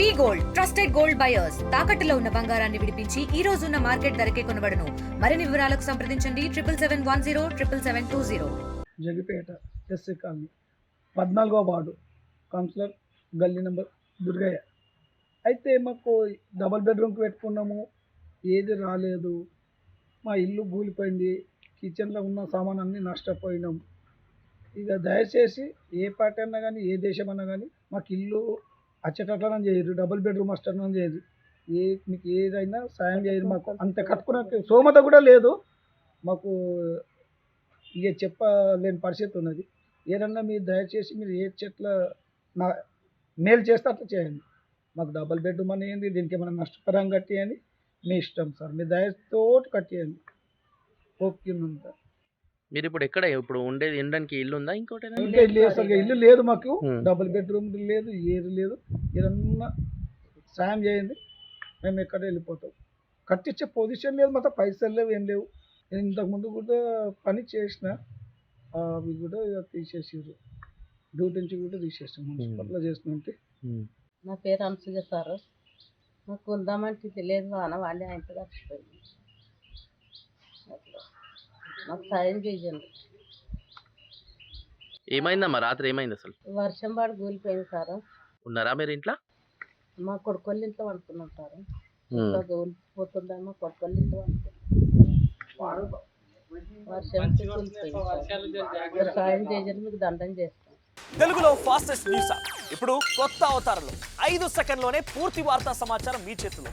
V gold trusted gold buyers. తాకట్టులో ఉన్న బంగారాన్ని విడిపించి ఈ రోజు ఉన్న మార్కెట్ ధరకే కొనబడను. మరిన్ని వివరాలకు సంప్రదించండి. Triple seven one zero triple seven two zero. Jagipeta SC colony పద్నాలుగో వార్డు కౌన్సిలర్ గల్లీ నెంబర్ దుర్గయ్య. అయితే మాకు డబల్ బెడ్రూమ్కి పెట్టుకున్నాము. ఏది రాలేదు. మా ఇల్లు కూలిపోయింది కిచెన్లో ఉన్న సామాన్ అన్నీ నష్టపోయినాం. ఇక దయచేసి ఏ పార్టీ అన్నా కానీ ఏ దేశం అన్నా కానీ మాకు ఇల్లు అచ్చటట్లనే చేయరు డబుల్ బెడ్రూమ్ అచ్చటనే చేయరు ఏ మీకు ఏదైనా సాయం చేయరు మాకు అంత కట్టుకునే సోమత కూడా లేదు. మాకు ఇక చెప్పలేని పరిస్థితి ఉన్నది. ఏదన్నా మీరు దయచేసి మీరు ఏ చెట్ల నా మేలు చేస్తే అట్లా చేయండి. మాకు డబల్ బెడ్రూమ్ అనేది దీనికి ఏమైనా నష్టపరం కట్టేయండి. మీ ఇష్టం సార్. మీ దయతోటి కట్టేయండి. ఓకే అంతా మీరు ఇప్పుడు ఎక్కడ? ఇప్పుడు ఉండేది ఉండడానికి ఇల్లు ఉందా ఇంకోటి ఇంకా ఇల్లు లేదు సార్ ఇక ఇల్లు లేదు మాకు. డబుల్ బెడ్రూమ్ లేదు ఏది లేదు. ఏదన్నా సాయం చేయండి మేము ఎక్కడ వెళ్ళిపోతాం. కట్టించే పొజిషన్ లేదు మొత్తం పైసలు లేవు ఏం లేవు. నేను ఇంతకుముందు కూడా పని చేసిన ఆ, అవి కూడా ఇక తీసేసారు డ్యూటీ నుంచి కూడా తీసేసాం మున్సిపల్లో చేస్తుంటే నా పేరు అంశుజ సారు. మాకు ఉందామంటే తెలియదు వాన వాళ్ళే ఆయనతో కలిసిపోయింది మాకు సాయం చేయండి ఏమైందమ్మా రాత్రి ఏమైంది అసలు? వర్షం పాడు కూలిపోయింది సారు. ఉన్నారా మీరు ఇంట్లో? మా కొడుకోళ్ళు ఇంట్లో వండుకున్నాం సారు. ఇంట్లో కూలిపోతుందా మా కొడుకోళ్ళు ఇంట్లో వండుకున్నాం వర్షం కూలిపోయింది సాయం చేయండి మీకు దండం చేస్తాం. తెలుగులో ఫాస్టెస్ట్ న్యూస్ ఇప్పుడు కొత్త అవతారంలో ఐదు సెకండ్లోనే పూర్తి వార్తా సమాచారం మీ చేతిలో.